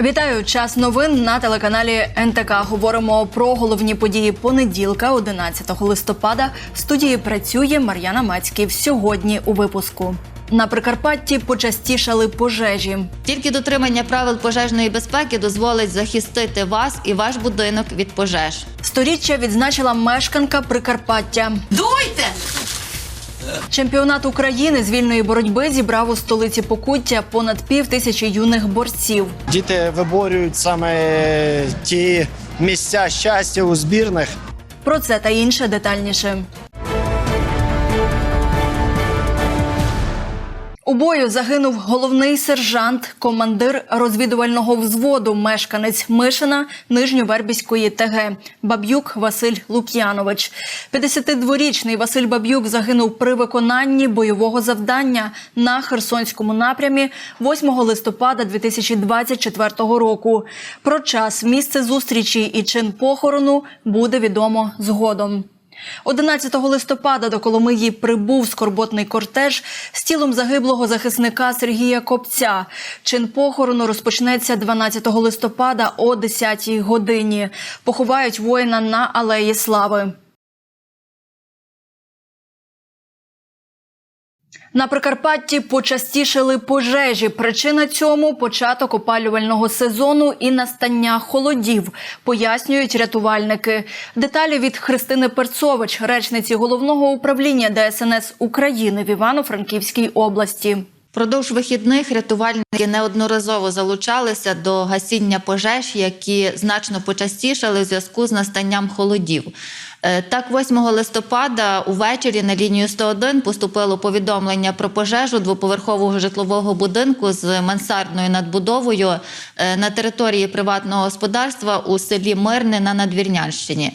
Вітаю! Час новин на телеканалі НТК. Говоримо про головні події понеділка, 11 листопада. В студії працює Мар'яна Мацьків. Сьогодні у випуску. На Прикарпатті почастішали пожежі. Тільки дотримання правил пожежної безпеки дозволить захистити вас і ваш будинок від пожеж. Сторіччя відзначила мешканка Прикарпаття. Дуйте! Чемпіонат України з вільної боротьби зібрав у столиці Покуття понад пів тисячі юних борців. Діти виборюють саме ті місця щастя у збірних. Про це та інше детальніше. У бою загинув головний сержант, командир розвідувального взводу, мешканець Мишина Нижньовербіської ТГ Баб'юк Василь Лук'янович. 52-річний Василь Баб'юк загинув при виконанні бойового завдання на Херсонському напрямі 8 листопада 2024 року. Про час, місце зустрічі і чин похорону буде відомо згодом. 11 листопада до Коломиї прибув скорботний кортеж з тілом загиблого захисника Сергія Копця. Чин похорону розпочнеться 12 листопада о 10 годині. Поховають воїна на Алеї Слави. На Прикарпатті почастішили пожежі. Причина цьому початок опалювального сезону і настання холодів, пояснюють рятувальники. Деталі від Христини Перцович, речниці головного управління ДСНС України в Івано-Франківській області. Продовж вихідних рятувальники неодноразово залучалися до гасіння пожеж, які значно почастішали у зв'язку з настанням холодів. Е, Так, 8 листопада увечері на лінію 101 поступило повідомлення про пожежу двоповерхового житлового будинку з мансардною надбудовою е, на території приватного господарства у селі Мирне на Надвірнянщині.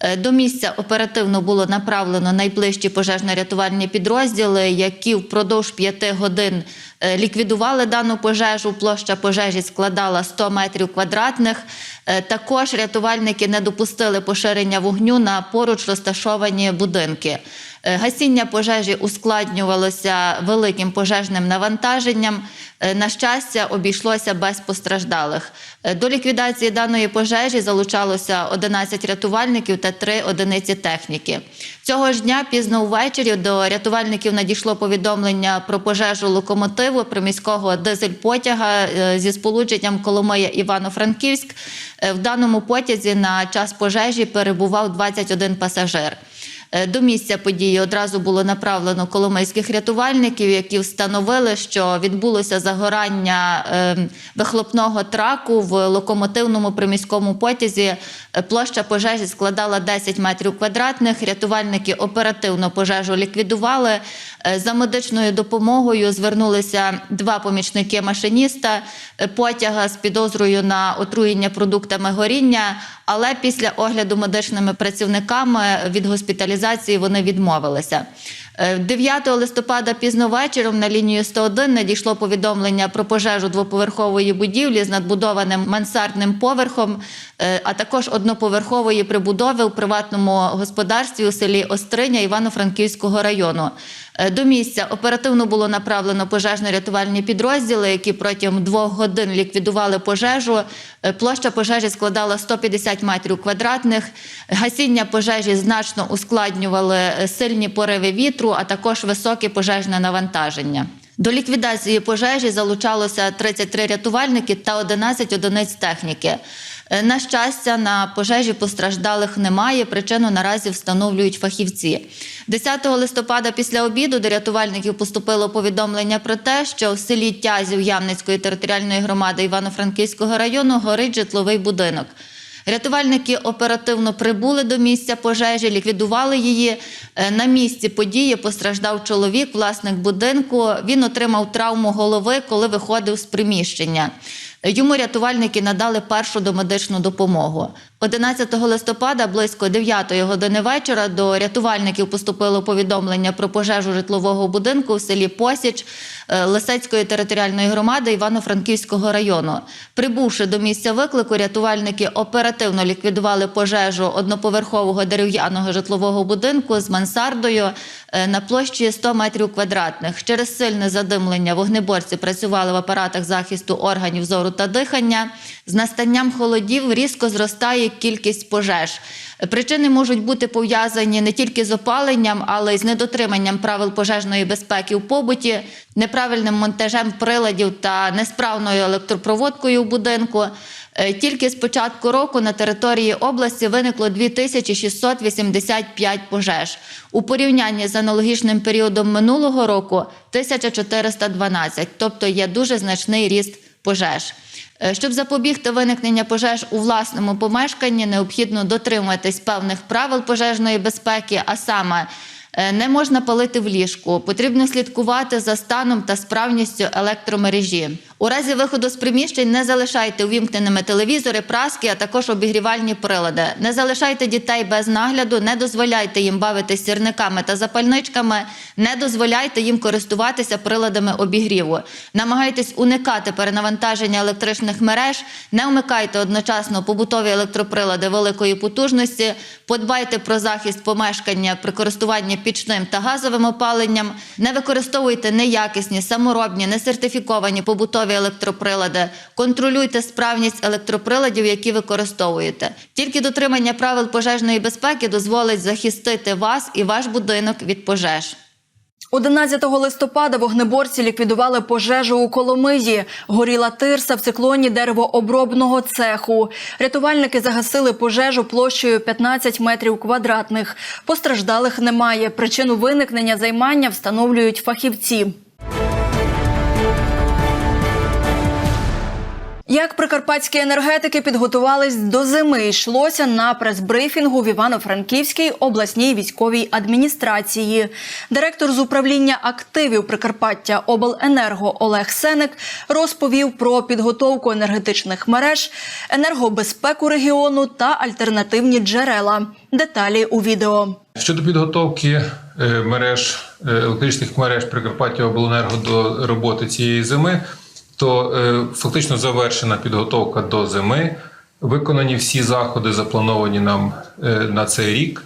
Е, До місця оперативно було направлено найближчі пожежно-рятувальні підрозділи, які впродовж п'яти годин е, ліквідували дану пожежу. Площа пожежі складала 100 метрів квадратних. Е, Також рятувальники не допустили поширення вогню на поруч розташовані будинки. Е, Гасіння пожежі ускладнювалося великим пожежним навантаженням. Е, На щастя, обійшлося без постраждалих. Е, До ліквідації даної пожежі залучалося 11 рятувальників та 3 одиниці техніки. Цього ж дня пізно ввечері до рятувальників надійшло повідомлення про пожежу локомотиву приміського дизель-потяга зі сполученням Коломия Івано-Франківськ. В даному потязі на час пожежі перебував 21 пасажир. Е, До місця події одразу було направлено коломийських рятувальників, які встановили, що відбулося загорання е, вихлопного траку в локомотивному приміському потязі. Е, Площа пожежі складала 10 метрів квадратних. Рятувальники оперативно пожежу ліквідували. Е, За медичною допомогою звернулися два помічники машиніста е, потяга з підозрою на отруєння продуктами горіння. Але після огляду медичними працівниками від госпіталізації вони відмовилися. Е, 9 листопада пізно вечором на лінію 101 надійшло повідомлення про пожежу двоповерхової будівлі з надбудованим мансардним поверхом, е, а також одноповерхової прибудови у приватному господарстві у селі Остриня Івано-Франківського району. Е, До місця оперативно було направлено пожежно-рятувальні підрозділи, які протягом двох годин ліквідували пожежу. Е, Площа пожежі складала 150 метрів квадратних. Гасіння пожежі значно ускладнювали е, сильні пориви вітру, а також високе пожежне навантаження. До ліквідації пожежі залучалося 33 рятувальники та 11 одиниць техніки. Е, На щастя, на пожежі постраждалих немає. Причину наразі встановлюють фахівці. 10 листопада після обіду до рятувальників поступило повідомлення про те, що в селі Тязів Ямницької територіальної громади Івано-Франківського району горить житловий будинок. Рятувальники оперативно прибули до місця пожежі, ліквідували її. Е, На місці події постраждав чоловік, власник будинку. Він отримав травму голови, коли виходив з приміщення. Йому рятувальники надали першу домедичну допомогу. 11 листопада близько 9 години вечора до рятувальників поступило повідомлення про пожежу житлового будинку в селі Посіч е, Лисецької територіальної громади Івано-Франківського району. Прибувши до місця виклику, рятувальники оперативно ліквідували пожежу одноповерхового дерев'яного житлового будинку з мансардою е, на площі 100 метрів квадратних. Через сильне задимлення вогнеборці працювали в апаратах захисту органів зору зору та дихання. З настанням холодів різко зростає кількість пожеж. Причини можуть бути пов'язані не тільки з опаленням, але й з недотриманням правил пожежної безпеки в побуті, неправильним монтажем приладів та несправною електропроводкою в будинку. Е, Тільки з початку року на території області виникло 2685 пожеж. У порівнянні з аналогічним періодом минулого року 1412, тобто є дуже значний ріст пожеж. Е, Щоб запобігти виникнення пожеж у власному помешканні, необхідно дотримуватись певних правил пожежної безпеки, а саме е, не можна палити в ліжку, потрібно слідкувати за станом та справністю електромережі. У разі виходу з приміщень не залишайте увімкненими телевізори, праски, а також обігрівальні прилади. Не залишайте дітей без нагляду, не дозволяйте їм бавитись сірниками та запальничками, не дозволяйте їм користуватися приладами обігріву. Намагайтесь уникати перенавантаження електричних мереж, не вмикайте одночасно побутові електроприлади великої потужності, подбайте про захист помешкання при користуванні пічним та газовим опаленням, не використовуйте неякісні, саморобні, несертифіковані побутові електроприлади, контролюйте справність електроприладів, які використовуєте. Тільки дотримання правил пожежної безпеки дозволить захистити вас і ваш будинок від пожеж. 11 листопада вогнеборці ліквідували пожежу у Коломиї. Горіла тирса в циклоні деревообробного цеху. Рятувальники загасили пожежу площею 15 метрів квадратних. Постраждалих немає. Причину виникнення займання встановлюють фахівці. Як прикарпатські енергетики підготувались до зими, йшлося на прес-брифінгу в Івано-Франківській обласній військовій адміністрації. Директор з управління активів Прикарпаття Обленерго Олег Сеник розповів про підготовку енергетичних мереж, енергобезпеку регіону та альтернативні джерела. Деталі у відео. Щодо підготовки е, мереж е, електричних мереж Прикарпаття Обленерго до роботи цієї зими, то е, фактично завершена підготовка до зими. Виконані всі заходи, заплановані нам е, на цей рік.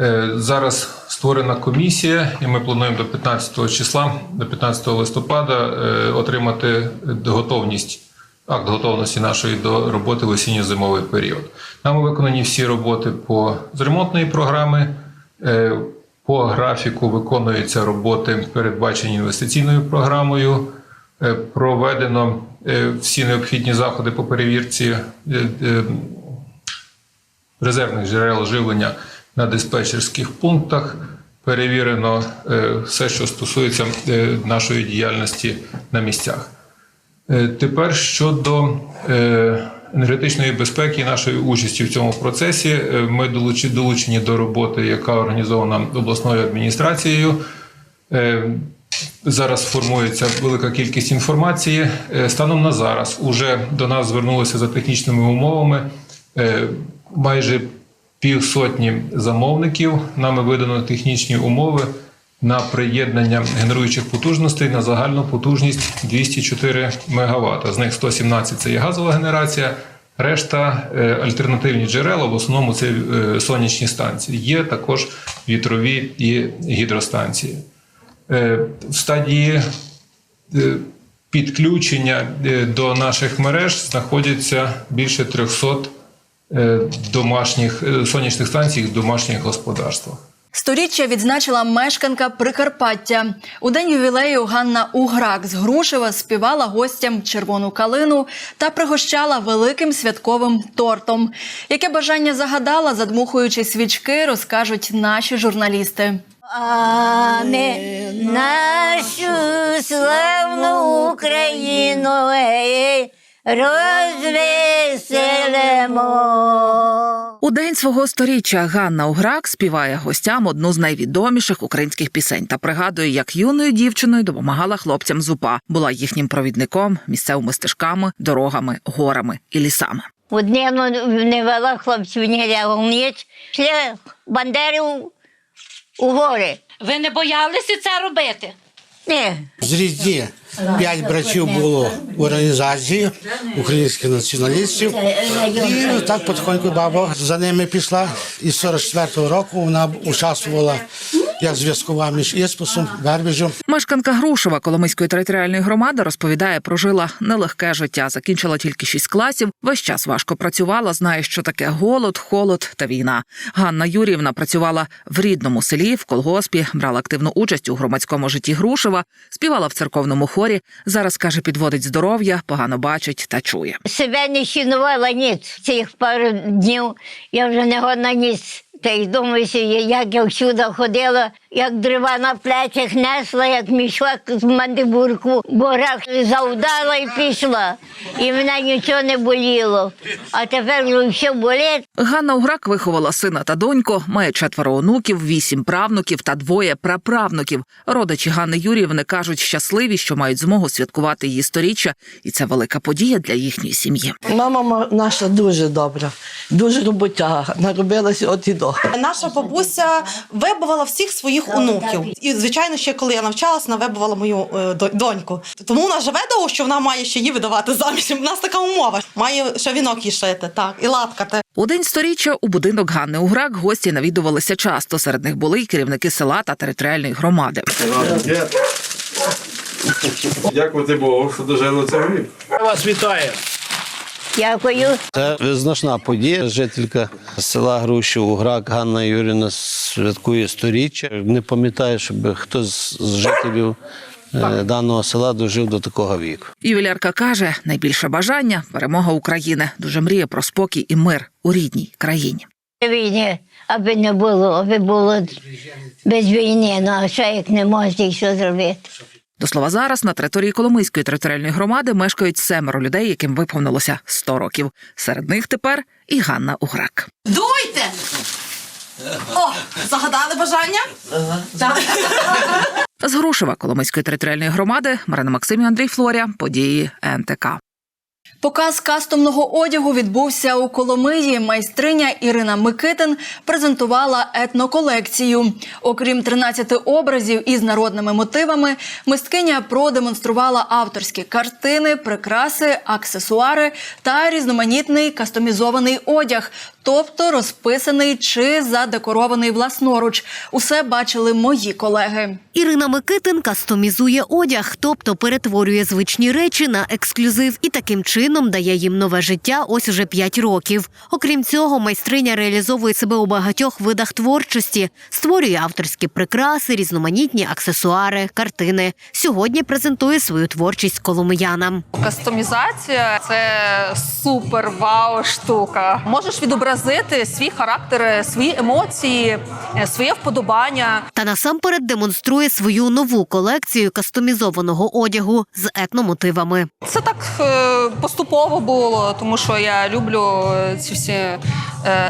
Е, Зараз створена комісія, і ми плануємо до 15 числа, до 15 листопада, е, отримати готовність, акт готовності нашої до роботи в осінньо-зимовий період. Нами виконані всі роботи по з ремонтної програми. Е, По графіку виконуються роботи, передбачені інвестиційною програмою. Е, Проведено е, всі необхідні заходи по перевірці е, резервних джерел живлення на диспетчерських пунктах. Перевірено все, що стосується нашої діяльності на місцях. Тепер щодо енергетичної безпеки і нашої участі в цьому процесі, ми долучені до роботи, яка організована обласною адміністрацією. Зараз формується велика кількість інформації. Е, Станом на зараз уже до нас звернулося за технічними умовами е, майже півсотні замовників. Нами видано технічні умови на приєднання генеруючих потужностей на загальну потужність 204 МВт. З них 117 – це є газова генерація, решта е, альтернативні джерела, в основному це сонячні станції. Є також вітрові і гідростанції. Е, В стадії е, підключення е, до наших мереж знаходяться більше 300 е, домашніх сонячних станцій в домашніх господарствах. Сторіччя відзначила мешканка Прикарпаття. У день ювілею Ганна Уграк з Грушева співала гостям червону калину та пригощала великим святковим тортом. Яке бажання загадала, задмухуючи свічки, розкажуть наші журналісти. А нашу славну Україну розвеселимо. У день свого сторіччя Ганна Уграк співає гостям одну з найвідоміших українських пісень та пригадує, як юною дівчиною допомагала хлопцям з УПА, була їхнім провідником, місцевими стежками, дорогами, горами і лісами. Однину не вела хлопців ніч, пішли бандери у, гори. Ви не боялися це робити? Ні, З різні п'ять братів було в організації українських націоналістів. І так потихоньку баба за ними пішла. І з 44-го року вона участвувала як зв'язкова між Іспасом, Вербіжем. Мешканка Грушева Коломийської територіальної громади розповідає, прожила нелегке життя, закінчила тільки шість класів. Весь час важко працювала, знає, що таке голод, холод та війна. Ганна Юріївна працювала в рідному селі, в колгоспі, брала активну участь у громадському житті Грушева, співала в церковному хорі. Зараз каже, підводить здоров'я, погано бачить та чує. Себе не цінувала ніц. Цих пару днів я вже не годна ніц. Та й думаюся, як я всюди ходила, як дрова на плечах несла, як мішок з мандибурку, борах завдала і пішла. І мене нічого не боліло. А тепер вже все болить. Ганна Уграк виховала сина та доньку, має четверо онуків, вісім правнуків та двоє праправнуків. Родичі Ганни Юріївни кажуть, щасливі, що мають змогу святкувати її сторіччя, і це велика подія для їхньої сім'ї. Мама наша дуже добра, дуже роботяга, наробилася от і до. Наша бабуся вибувала всіх своїх онуків. І звичайно, ще коли я навчалася, вона вибувала мою е, доньку. Тому вона живе довго, що вона має ще її видавати заміж. У нас така умова. Має ще вінок їй шити, так, і латкати. У день сторіччя у будинок Ганни Уграк гості навідувалися часто. Серед них були й керівники села та територіальної громади. Дякувати Богу, що дожили цього віку. Вас вітаю. Дякую. Це визначна подія. Жителька села Грушів Грак Ганна Юріна святкує сторіччя. Не пам'ятаю, щоб хтось з жителів е, даного села дожив до такого віку. Ювілярка каже, найбільше бажання перемога України. Дуже мріє про спокій і мир у рідній країні. Війни, аби не було, аби було без війни. Ну а що як не можна, і що зробити? До слова, зараз на території Коломийської територіальної громади мешкають семеро людей, яким виповнилося 100 років. Серед них тепер і Ганна Уграк. Дуйте! О, загадали бажання? Так. З Грушева Коломийської територіальної громади Марина Максимів, Андрій Флоря. Події НТК. Показ кастомного одягу відбувся у Коломиї. Майстриня Ірина Микитин презентувала етноколекцію. Окрім 13 образів із народними мотивами, мисткиня продемонструвала авторські картини, прикраси, аксесуари та різноманітний кастомізований одяг, тобто розписаний чи задекорований власноруч. Усе бачили мої колеги. Ірина Микитин кастомізує одяг, тобто перетворює звичні речі на ексклюзив і таким чином дає їм нове життя ось уже 5 років. Окрім цього, майстриня реалізовує себе у багатьох видах творчості, створює авторські прикраси, різноманітні аксесуари, картини. Сьогодні презентує свою творчість коломиянам. Кастомізація це супер вау штука. Можеш відобразити свій характер, свої емоції, е, своє вподобання. Та насамперед демонструє свою нову колекцію кастомізованого одягу з етномотивами. Це так е, поступово було, тому що я люблю е, ці всі е,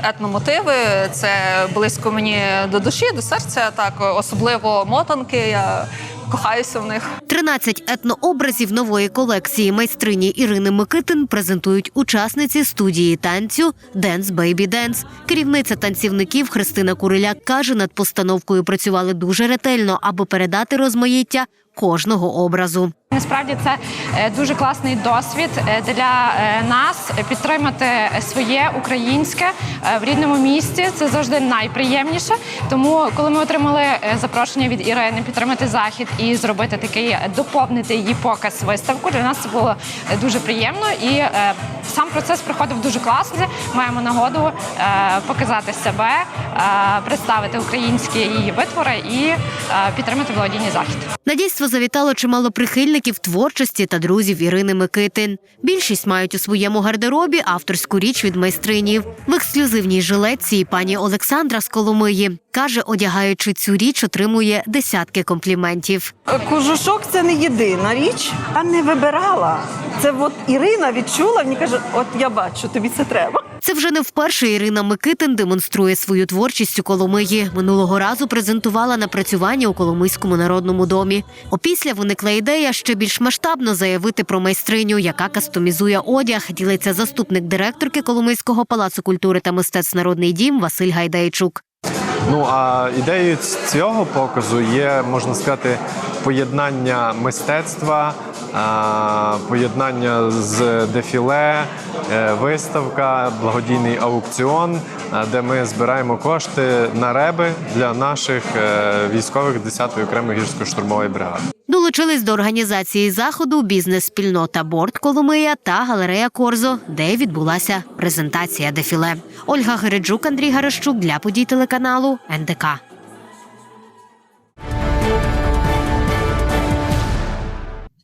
етномотиви. Це близько мені до душі, до серця. Так, особливо мотанки. Я кохаюся в них. 13 етнообразів нової колекції майстрині Ірини Микитин презентують учасниці студії танцю Dance Baby Dance. Керівниця танцівників Христина Куриляк каже, над постановкою працювали дуже ретельно, аби передати розмаїття кожного образу. Насправді це е, дуже класний досвід е, для е, нас підтримати своє українське в рідному місті. Це завжди найприємніше. Тому, коли ми отримали запрошення від Ірини підтримати захід і зробити такий доповнити її показ виставку, для нас це було дуже приємно. І сам процес проходив дуже класно. Маємо нагоду показати себе, представити українські її витвори і підтримати благодійний захід. На дійство завітало чимало прихильників творчості та друзів Ірини Микитин. Більшість мають у своєму гардеробі авторську річ від майстринів. В ексклюзивній жилетці пані Олександра з Коломиї каже, одягаючи цю річ, отримує десятки компліментів. Кожушок це не єдина річ. Я не вибирала. Це от Ірина відчула, мені каже, от я бачу, тобі це треба. Це вже не вперше Ірина Микитин демонструє свою творчість у Коломиї. Минулого разу презентувала напрацювання у Коломийському народному домі. Опісля виникла ідея ще більш масштабно заявити про майстриню, яка кастомізує одяг. Ділиться заступник директорки Коломийського палацу культури та мистецтв Народний дім Василь Гайдайчук. Ну а ідеєю цього показу є, можна сказати, поєднання мистецтва, поєднання з дефіле, е, виставка, благодійний аукціон. е, де ми збираємо кошти на реби для наших е, військових 10-ї окремої гірсько-штурмової бригади. Долучились до організації заходу бізнес-спільнота Борт Коломия та галерея Корзо, де відбулася презентація дефіле. Ольга Гереджук, Андрій Гарещук для подій телеканалу НДК.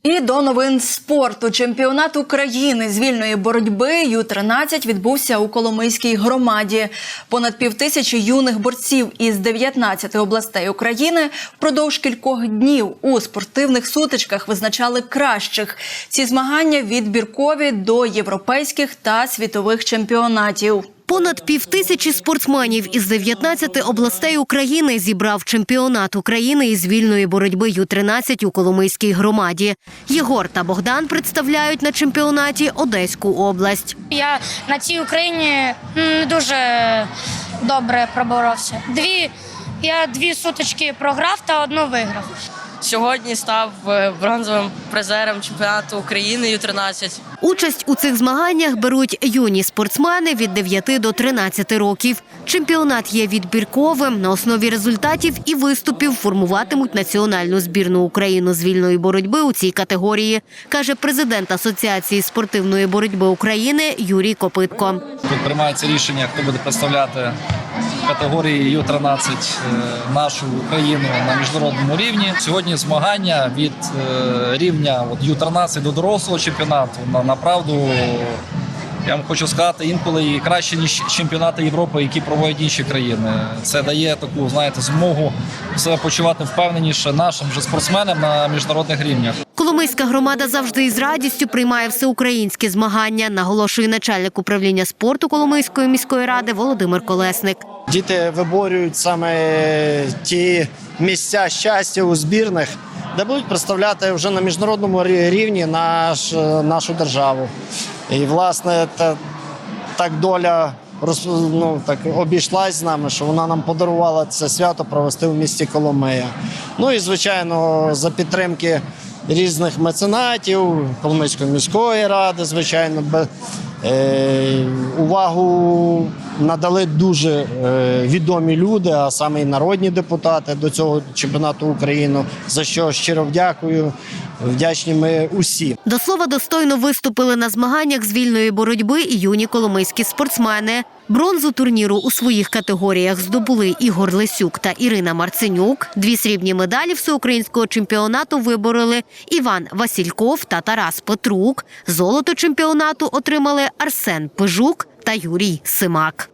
І до новин спорту. Чемпіонат України з вільної боротьби Ю-13 відбувся у Коломийській громаді. Понад півтисячі юних борців із 19 областей України впродовж кількох днів у спортивних сутичках визначали кращих. Ці змагання відбіркові до європейських та світових чемпіонатів. Понад півтисячі спортсменів із 19 областей України зібрав чемпіонат України із вільної боротьби Ю-13 у Коломийській громаді. Єгор та Богдан представляють на чемпіонаті Одеську область. Я на цій Україні не дуже добре проборовся. Дві я дві сутички програв та одну виграв. Сьогодні став е, бронзовим призером чемпіонату України Ю-13. Участь у цих змаганнях беруть юні спортсмени від 9 до 13 років. Чемпіонат є відбірковим. На основі результатів і виступів формуватимуть національну збірну України з вільної боротьби у цій категорії, каже президент Асоціації спортивної боротьби України Юрій Копитко. Тут приймається рішення, хто буде представляти категорії Ю-13 е, нашу Україну на міжнародному рівні. Сьогодні змагання від е, рівня от, Ю-13 до дорослого чемпіонату. На, направду, я вам хочу сказати, інколи і краще, ніж чемпіонати Європи, які проводять інші країни. Це дає таку, знаєте, змогу себе почувати впевненіше нашим же спортсменам на міжнародних рівнях. Коломийська громада завжди із радістю приймає всеукраїнські змагання, наголошує начальник управління спорту Коломийської міської ради Володимир Колесник. Діти виборюють саме ті місця щастя у збірних, де будуть представляти вже на міжнародному рівні наш, нашу державу. І, власне, та, так доля ну, так, обійшлась з нами, що вона нам подарувала це свято провести в місті Коломия. Ну і, звичайно, за підтримки різних меценатів, Коломийської міської ради, звичайно, е, увагу надали дуже е, відомі люди, а саме і народні депутати до цього чемпіонату України, за що щиро дякую. Вдячні ми усі. До слова, достойно виступили на змаганнях з вільної боротьби і юні коломийські спортсмени. Бронзу турніру у своїх категоріях здобули Ігор Лесюк та Ірина Марценюк. Дві срібні медалі всеукраїнського чемпіонату вибороли Іван Васильков та Тарас Петрук. Золото чемпіонату отримали Арсен Пижук та Юрій Симак.